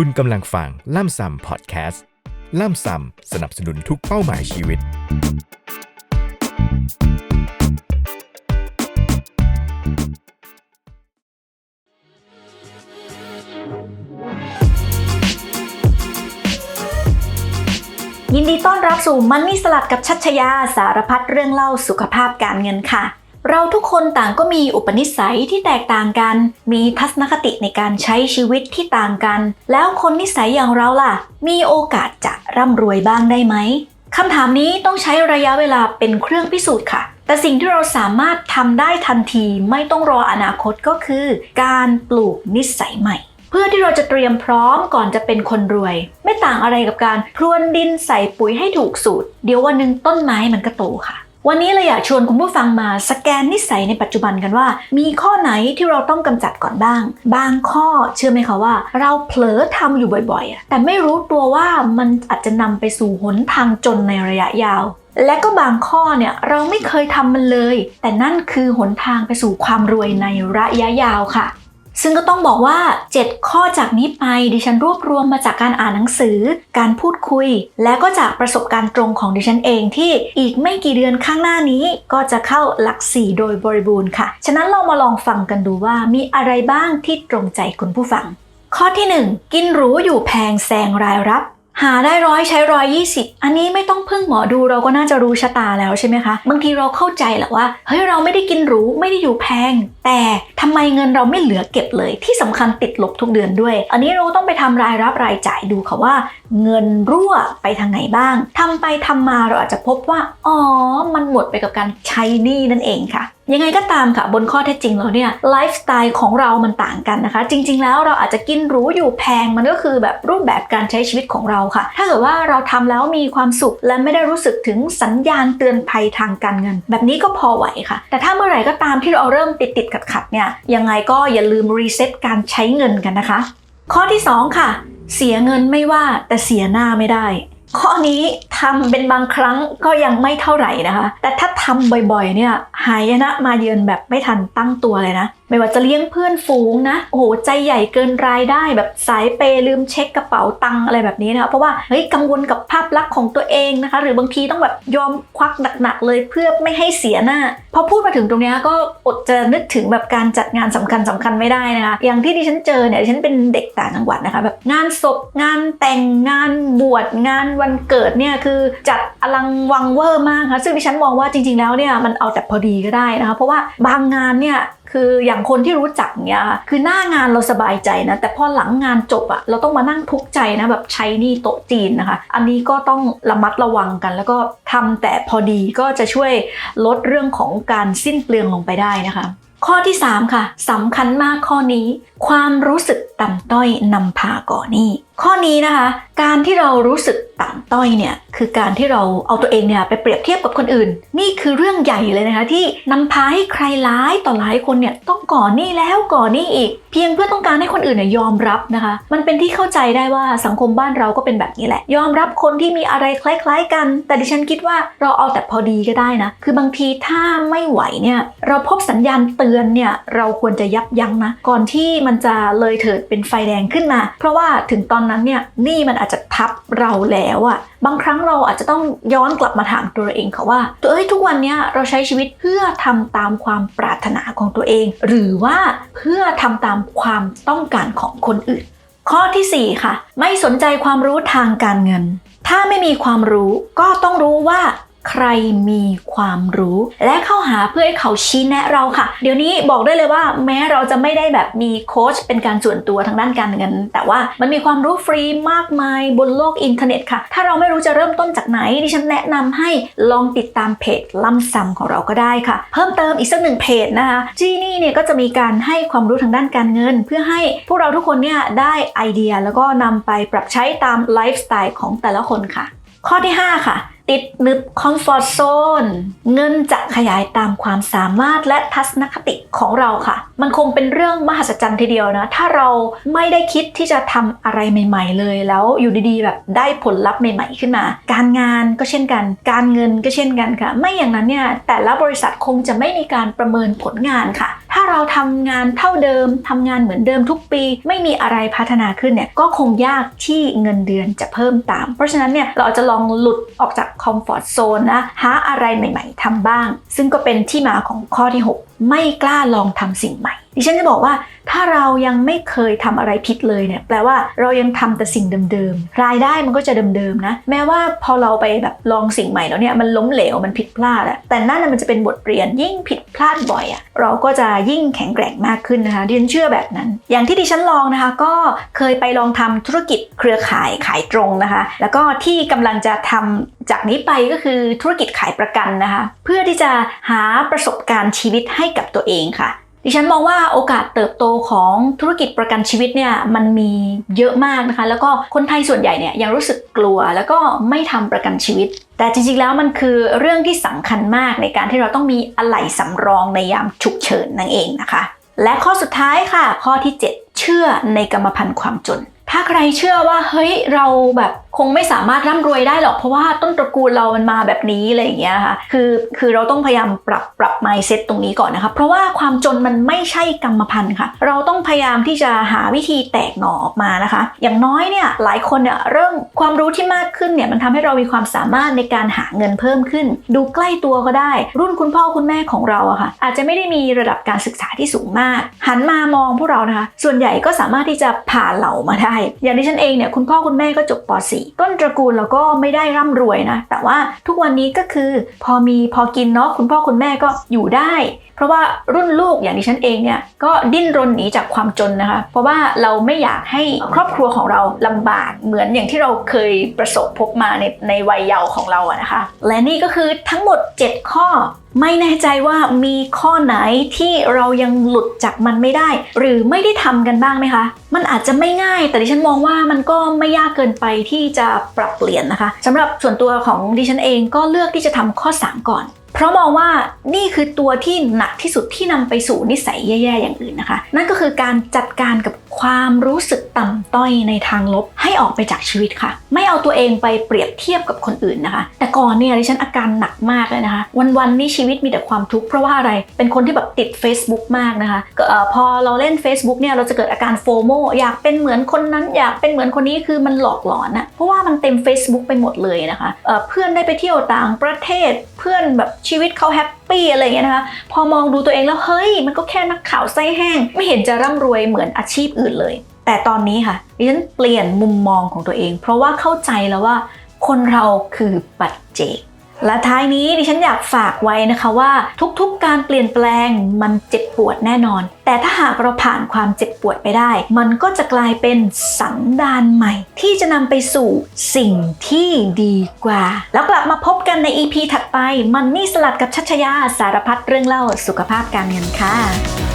คุณกำลังฟังล่ำซำพอดแคสต์ ล่ำซำสนับสนุนทุกเป้าหมายชีวิต ยินดีต้อนรับสู่มันนี่สลัดกับชัชยาสารพัดเรื่องเล่าสุขภาพการเงินค่ะ เราทุกคนต่างก็มีอุปนิสัยที่แตกต่างกัน มีทัศนคติในการใช้ชีวิตที่ต่างกัน แล้วคนนิสัยอย่างเราล่ะ มีโอกาสจะร่ำรวยบ้างได้ไหมคำถามนี้ต้องใช้ระยะเวลาเป็นเครื่องพิสูจน์ค่ะ แต่สิ่งที่เราสามารถทำได้ทันทีไม่ต้องรออนาคตก็คือ การปลูกนิสัยใหม่ เพื่อที่เราจะเตรียมพร้อมก่อนจะเป็นคนรวย ไม่ต่างอะไรกับการพรวนดินใส่ปุ๋ยให้ถูกสูตร เดี๋ยววันหนึ่งต้นไม้มันก็โตค่ะ วันนี้เราอยากชวนคุณผู้ฟังมาสแกนนิสัยในปัจจุบันกันว่า มีข้อไหนที่เราต้องกำจัดก่อนบ้าง บางข้อเชื่อไหมคะว่า เราเผลอทำอยู่บ่อยๆ แต่ไม่รู้ตัวว่ามันอาจจะนำไปสู่หนทางจนในระยะยาวและก็บางข้อเนี่ยเราไม่เคยทำมันเลย แต่นั่นคือหนทางไปสู่ความรวยในระยะยาวค่ะ ซึ่งก็ต้องบอกว่า 7 ข้อจากนี้ไปดิฉันรวบรวมมาจากการอ่านหนังสือ การพูดคุย และก็จากประสบการณ์ตรงของดิฉันเองที่อีกไม่กี่เดือนข้างหน้านี้ ก็จะเข้าหลักสี่โดยบริบูรณ์ค่ะ ฉะนั้นเรามาลองฟังกันดูว่ามีอะไรบ้างที่ตรงใจคุณผู้ฟัง ข้อที่ 1 กินหรูอยู่แพงแซงรายรับหาได้ร้อยใช้ร้อยยี่สิบอันนี้ไม่ต้องพึ่งหมอดูเราก็น่าจะรู้ชะตาแล้วใช่ไหมคะ บางทีเราเข้าใจแหละว่าเฮ้ยเราไม่ได้กินหรูไม่ได้อยู่แพง แต่ทำไมเงินเราไม่เหลือเก็บเลย ที่สำคัญติดลบทุกเดือนด้วย อันนี้เราต้องไปทำรายรับรายจ่ายดูค่ะว่า เงินรั่วไปทางไหนบ้างทำไปทำมาเราอาจจะพบว่าอ๋อมันหมดไปกับการใช้หนี้นั่นเองค่ะยังไงก็ตามค่ะ บนข้อเท็จจริงแล้วเนี่ยไลฟ์สไตล์ของเรามันต่างกันนะคะ จริง ๆ แล้วเราอาจจะกินหรูอยู่แพงมันก็คือแบบรูปแบบการใช้ชีวิตของเราค่ะ ถ้าเกิดว่าเราทำแล้วมีความสุขและไม่ได้รู้สึกถึงสัญญาณเตือนภัยทางการเงิน แบบนี้ก็พอไหวค่ะ แต่ถ้าเมื่อไหร่ก็ตามที่เราเริ่มติดติดขัดขัดๆเนี่ยยังไงก็อย่าลืมรีเซ็ตการใช้เงินกันนะคะ ข้อที่ 2 ค่ะ เสียเงินไม่ว่าแต่เสียหน้าไม่ได้ ข้อนี้ทำเป็นบางครั้งก็ยังไม่เท่าไหร่นะคะ แต่ถ้าทำบ่อยๆเนี่ยหายนะมาเยือนแบบไม่ทันตั้งตัวเลยนะ ไม่ว่าจะเลี้ยงเพื่อนฝูงนะ โอ้โห ใจใหญ่เกินรายได้แบบสายเปย์ลืมเช็คกระเป๋าตังอะไรแบบนี้นะคะเพราะว่าเฮ้ยกังวลกับภาพลักษณ์ของตัวเองนะคะ หรือบางทีต้องแบบยอมควักหนักๆเลยเพื่อไม่ให้เสียหน้า พอพูดมาถึงตรงนี้ก็อดจะนึกถึงแบบการจัดงานสำคัญสำคัญไม่ได้นะคะ อย่างที่ดิฉันเจอเนี่ยดิฉันเป็นเด็กต่างจังหวัดนะคะแบบงานศพงานแต่งงานบวชงานวันเกิดเนี่ยคือจัดอลังวังเวอร์มากค่ะซึ่งดิฉันมองว่าจริง ๆแล้วเนี่ยมันเอาแต่พอดีก็ได้นะคะเพราะว่าบางงานเนี่ย คืออย่างคนที่รู้จักเนี่ยค่ะคือหน้างานเราสบายใจนะ แต่พอหลังงานจบอะเราต้องมานั่งทุกข์ใจนะแบบใช้นี่โต๊ะจีนนะคะ อันนี้ก็ต้องระมัดระวังกัน แล้วก็ทำแต่พอดีก็จะช่วยลดเรื่องของการสิ้นเปลืองลงไปได้นะคะข้อที่ 3 ค่ะสำคัญมากข้อนี้ ความรู้สึกต่ำต้อยนำพาก่อนี้ข้อนี้นะคะ การที่เรารู้สึกต่ำต้อยเนี่ยคือการที่เราเอาตัวเองเนี่ยไปเปรียบเทียบกับคนอื่น นี่คือเรื่องใหญ่เลยนะคะ ที่นำพาให้ใครหลายต่อหลายคนเนี่ยต้องก่อหนี้แล้วก่อหนี้อีก เพียงเพื่อต้องการให้คนอื่นเนี่ยยอมรับนะคะ มันเป็นที่เข้าใจได้ว่าสังคมบ้านเราก็เป็นแบบนี้แหละ ยอมรับคนที่มีอะไรคล้ายๆกัน แต่ดิฉันคิดว่าเราเอาแต่พอดีก็ได้นะ คือบางทีถ้าไม่ไหวเนี่ยเราพบสัญญาณเตือนเนี่ยเราควรจะยับยั้งนะก่อนที่มันจะเลยเถิดเป็นไฟแดงขึ้นมา เพราะว่าถึงตอนนั้นเนี่ยนี่มันอาจจะทับเราแล้วอะบางครั้งเราอาจจะต้องย้อนกลับมาถามตัวเองค่ะว่า ตัวเอ้ยทุกวันนี้เราใช้ชีวิตเพื่อทำตามความปรารถนาของตัวเอง หรือว่าเพื่อทำตามความต้องการของคนอื่น ข้อทีสี่ 4 ค่ะ ไม่สนใจความรู้ทางการเงิน ถ้าไม่มีความรู้ก็ต้องรู้ว่า ใครมีความรู้ และเข้าหาเพื่อให้เขาชี้แนะเราค่ะ เดี๋ยวนี้บอกได้เลยว่าแม้เราจะไม่ได้แบบมีโค้ชเป็นการส่วนตัวทางด้านการเงิน แต่ว่ามันมีความรู้ฟรีมากมายบนโลกอินเทอร์เน็ตค่ะ ถ้าเราไม่รู้จะเริ่มต้นจากไหนดิฉันแนะนำให้ลองติดตามเพจล่ำซ้ำของเราก็ได้ค่ะ เพิ่มเติมอีกสักหนึ่งเพจนะคะที่นี่เนี่ยก็จะมีการให้ความรู้ทางด้านการเงิน เพื่อให้พวกเราทุกคนเนี่ยได้ไอเดียแล้วก็นำไปปรับใช้ตามไลฟ์สไตล์ของแต่ละคนค่ะ ข้อที่ 5 ค่ะ ติดนึบคอมฟอร์ z โซนเงินจะขยายตามความสามารถและทัศนคติของเราค่ะ มันคงเป็นเรื่องมหัศจรรย์ทีเดียวนะ ถ้าเราไม่ได้คิดที่จะทำอะไรใหม่ ๆ เลย แล้วอยู่ดีๆ แบบได้ผลลัพธ์ใหม่ ๆ ขึ้นมา การงานก็เช่นกัน การเงินก็เช่นกันค่ะ ไม่อย่างนั้นเนี่ยแต่ละบริษัทคงจะไม่มีการประเมินผลงานค่ะถ้าเราทำงานเท่าเดิมทำงานเหมือนเดิมทุกปี ไม่มีอะไรพัฒนาขึ้นเนี่ยก็คงยากที่เงินเดือนจะเพิ่มตาม เพราะฉะนั้นเนี่ยเราจะลองหลุดออกจากคอมฟอร์ทโซนนะหาอะไรใหม่ ๆทำบ้าง ซึ่งก็เป็นที่มาของข้อที่ 6 ไม่กล้าลองทำสิ่งใหม่ ดิฉันจะบอกว่าถ้าเรายังไม่เคยทำอะไรผิดเลยเนี่ยแปลว่าเรายังทำแต่สิ่งเดิมๆ รายได้มันก็จะเดิมๆนะ แม้ว่าพอเราไปแบบลองสิ่งใหม่แล้วเนี่ยมันล้มเหลวมันผิดพลาดอะแต่นั่นนะมันจะเป็นบทเรียนยิ่งผิดพลาดบ่อยอะเราก็จะยิ่งแข็งแกร่งมากขึ้นนะคะดิฉันเชื่อแบบนั้น อย่างที่ดิฉันลองนะคะก็เคยไปลองทำธุรกิจเครือข่ายขายตรงนะคะ แล้วก็ที่กำลังจะทำ จากนี้ไปก็คือธุรกิจขายประกันนะคะ เพื่อที่จะหาประสบการณ์ชีวิตให้กับตัวเองค่ะดิฉันมองว่าโอกาสเติบโตของธุรกิจประกันชีวิตเนี่ยมันมีเยอะมากนะคะ แล้วก็คนไทยส่วนใหญ่เนี่ยยังรู้สึกกลัว แล้วก็ไม่ทำประกันชีวิต แต่จริงๆแล้วมันคือเรื่องที่สำคัญมากในการที่เราต้องมีอะไหล่สำรองในยามฉุกเฉินนั่นเองนะคะ และข้อสุดท้ายค่ะ ข้อที่ 7 เชื่อในกรรมพันธุ์ความจน ถ้าใครเชื่อว่าเฮ้ยเราแบบคงไม่สามารถร่ำรวยได้หรอกเพราะว่าต้นตระกูลเรามันมาแบบนี้อะไรอย่างเงี้ยค่ะคือคือเราต้องพยายามปรับปรับ mindset ตรงนี้ก่อนนะคะเพราะว่าความจนมันไม่ใช่กรรมพันธุ์ค่ะ เราต้องพยายามที่จะหาวิธีแตกหน่อออกมานะคะ อย่างน้อยเนี่ยหลายคนเนี่ยเริ่มความรู้ที่มากขึ้นเนี่ยมันทำให้เรามีความสามารถในการหาเงินเพิ่มขึ้น ดูใกล้ตัวก็ได้ รุ่นคุณพ่อคุณแม่ของเราอะค่ะ อาจจะไม่ได้มีระดับการศึกษาที่สูงมาก หันมามองพวกเรานะคะ ส่วนใหญ่ก็สามารถที่จะผ่านเหล่ามาได้อย่างที่ฉันเองเนี่ยคุณพ่อคุณแม่ก็จบป .4 ต้นตระกูลเราก็ไม่ได้ร่ำรวยนะ แต่ว่าทุกวันนี้ก็คือพอมีพอกินเนาะคุณพ่อคุณแม่ก็อยู่ได้ เพราะว่ารุ่นลูกอย่างดิฉันเองเนี่ยก็ดิ้นรนหนีจากความจนนะคะ เพราะว่าเราไม่อยากให้ครอบครัวของเราลำบากเหมือนอย่างที่เราเคยประสบพบมาในในวัยเยาว์ของเราอะนะคะ และนี่ก็คือทั้งหมด 7 ข้อไม่แน่ใจว่ามีข้อไหนที่เรายังหลุดจากมันไม่ได้ หรือไม่ได้ทำกันบ้างไหมคะ มันอาจจะไม่ง่าย แต่ดิฉันมองว่ามันก็ไม่ยากเกินไปที่จะปรับเปลี่ยนนะคะสำหรับส่วนตัวของดิฉันเองก็เลือกที่จะทำข้อ 3 ก่อน เพราะมองว่านี่คือตัวที่หนักที่สุดที่นำไปสู่นิสัยแย่ๆอย่างอื่นนะคะ นั่นก็คือการจัดการกับความรู้สึกต่ำต้อยในทางลบให้ออกไปจากชีวิตค่ะ ไม่เอาตัวเองไปเปรียบเทียบกับคนอื่นนะคะ แต่ก่อนเนี่ยดิฉันอาการหนักมากเลยนะคะ วันๆนี่ชีวิตมีแต่ความทุกข์เพราะว่าอะไรเป็นคนที่แบบติด Facebook มากนะคะออพอเราเล่น Facebook เนี่ยเราจะเกิดอาการโฟโมอยากเป็นเหมือนคนนั้นอยากเป็นเหมือนคนนี้คือมันหลอกหลอนนะเพราะว่ามันเต็ม Facebook ไปหมดเลยนะคะเเพื่อนได้ไปเที่ยวต่างประเทศ พื่อนแบบชีวิตเขาแฮปปี้อะไรเงี้ยนะคะ พอมองดูตัวเองแล้วเฮ้ย มันก็แค่นักข่าวไส้แห้ง ไม่เห็นจะร่ำรวยเหมือนอาชีพอื่นเลย แต่ตอนนี้ค่ะดิฉันเปลี่ยนมุมมองของตัวเอง เพราะว่าเข้าใจแล้วว่าคนเราคือปัจเจก และท้ายนี้ดิฉันอยากฝากไว้นะคะว่า ทุกๆ การเปลี่ยนแปลงมันเจ็บปวดแน่นอน แต่ถ้าหากเราผ่านความเจ็บปวดไปได้ มันก็จะกลายเป็นสันดานใหม่ ที่จะนำไปสู่สิ่งที่ดีกว่า แล้วกลับมาพบกันใน EP ถัดไป มันนี่สลัดกับชัชยาสารพัดเรื่องเล่าสุขภาพการเงินค่ะ